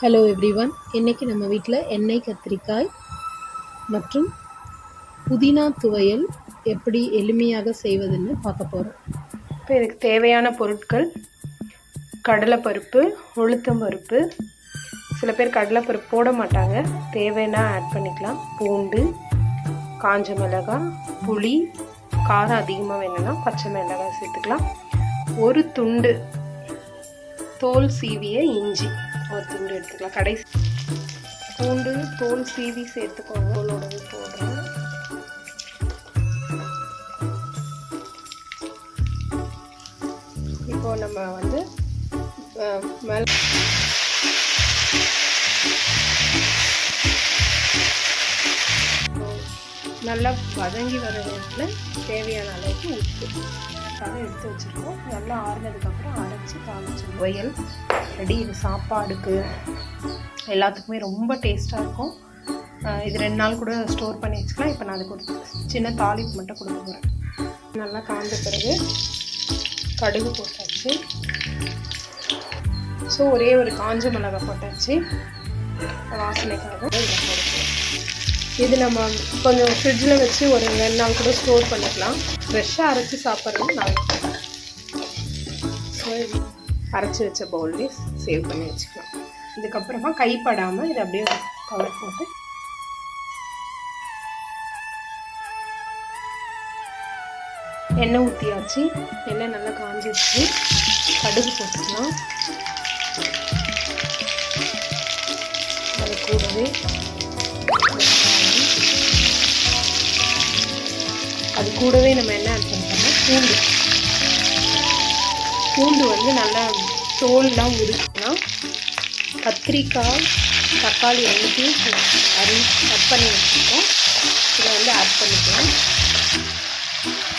Hello everyone இன்றைக்கி நம்ம வீட்டில் எண்ணெய் கத்திரிக்காய் மற்றும் புதினா துவையல் எப்படி எளிமையாக செய்வதுன்னு பார்க்க போகிறோம் இப்போ இதுக்கு தேவையான பொருட்கள் கடலைப்பருப்பு உளுத்தம் பருப்பு. சில பேர் கடலைப்பருப்பு போட மாட்டாங்க. தேவைன்னா ஆட் பண்ணிக்கலாம். பூண்டு காஞ்ச மிளகாய் புளி காரம் அதிகமாக வேணும்னா பச்சை மிளகாய் சேர்த்துக்கலாம். ஒரு துண்டு தோல் சீவிய இஞ்சி. ஒரு துண்டு எடுத்துக்கலாம். கடைசி பூண்டு தோல் சீவி சேர்த்துக்கோங்க. தோலோடவே போடுறேன். இப்போ நம்ம வந்து அஹ், நல்லா வதங்கி வர நேரத்தில் தேவையான அளவுக்கு உப்பு. அதை எடுத்து வச்சுருக்கோம். நல்லா ஆறுனதுக்கப்புறம் அரைச்சி காமிச்சு ஒயல் ரெடி இது சாப்பாடுக்கு எல்லாத்துக்குமே ரொம்ப டேஸ்ட்டாக இருக்கும். இது ரெண்டு நாள் கூட ஸ்டோர் பண்ணி வச்சுக்கலாம். இப்போ நான் அதுக்கு கொடுத்து சின்ன தாளிப்பு மட்டும் கொடுக்க போகிறேன் நல்லா காஞ்ச பிறகு கடுகு போட்டாச்சு. ஸோ ஒரே ஒரு காஞ்ச மிளகாய் போட்டாச்சு. வாசனைக்காக இது நம்ம கொஞ்சம் ஃப்ரிட்ஜில் வச்சு ஒரு ரெண்டு நாள் கூட ஸ்டோர் பண்ணிக்கலாம். ஃப்ரெஷ்ஷாக அரைச்சி சாப்பிட்றது நல்லா ஸோ அரைச்சி வச்ச பவுல்லே சேவ் பண்ணி வச்சுக்கலாம். இதுக்கப்புறமா கைப்படாமல் இதை அப்படியே கவர் போட்டு எண்ணெய் ஊற்றியாச்சு எண்ணெய் நல்லா காஞ்சிடுச்சு கடுகு போட்டுக்கலாம். அது கூடவே அது கூடவே நம்ம என்ன ஆட் பண்ணுறோம் பூண்டு வந்து நல்லா தோல்லாம் உரிக்கலாம் கத்திரிக்காய் தக்காளி ரெண்டுத்தையும் அரி கட் பண்ணி வச்சுருக்கோம். இதை வந்து ஆட் பண்ணிக்கலாம்.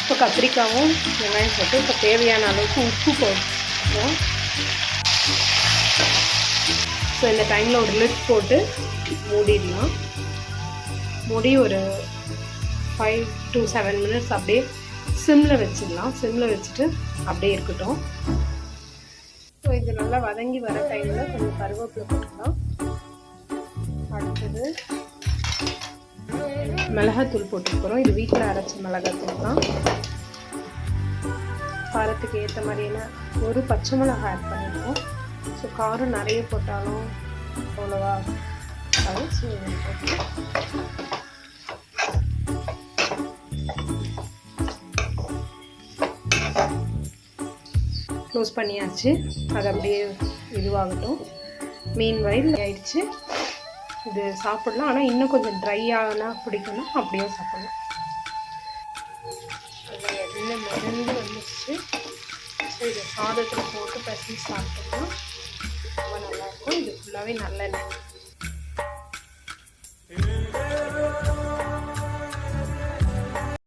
இப்போ கத்திரிக்காவும் வெங்காயம் போட்டு இப்போ தேவையான அளவுக்கு உப்பு போட்டுருக்கோம் ஸோ இந்த டைமில் ஒரு லிட் போட்டு மூடிடலாம். மூடி ஒரு ஃபைவ் டு செவன் மினிட்ஸ் அப்படியே சிம்மில் வச்சிடலாம். சிம்மில் வச்சுட்டு அப்படியே இருக்கட்டும். ஸோ இது நல்லா வதங்கி வர டைமில் கொஞ்சம் கருவேப்பிலை போட்டுக்கலாம். அடுத்தது மிளகாத்தூள் போட்டுக்கிறோம். இது வீட்டில் அரைச்ச மிளகாத்தூள் தான். காரத்துக்கு ஏற்ற மாதிரியான ஒரு பச்சை மிளகா ஆட் பண்ணியிருக்கோம் ஸோ காரம் நிறைய போட்டாலும் அவ்வளோவா ஸோ க்ளோஸ் பண்ணியாச்சு. அது அப்படியே இதுவாகட்டும். மீன் வயல் ஆயிடுச்சு. இது சாப்பிடலாம். ஆனால் இன்னும் கொஞ்சம் ட்ரை ஆனால் பிடிக்கணும் அப்படியே சாப்பிடலாம். நல்லா எண்ணெய் மிதந்து வந்துச்சு ஸோ இதை சாதத்தில் போட்டு பசி சாப்பிட்டோம்னா ரொம்ப நல்லாயிருக்கும் இது ஃபுல்லாகவே நல்லெண்ணெய்.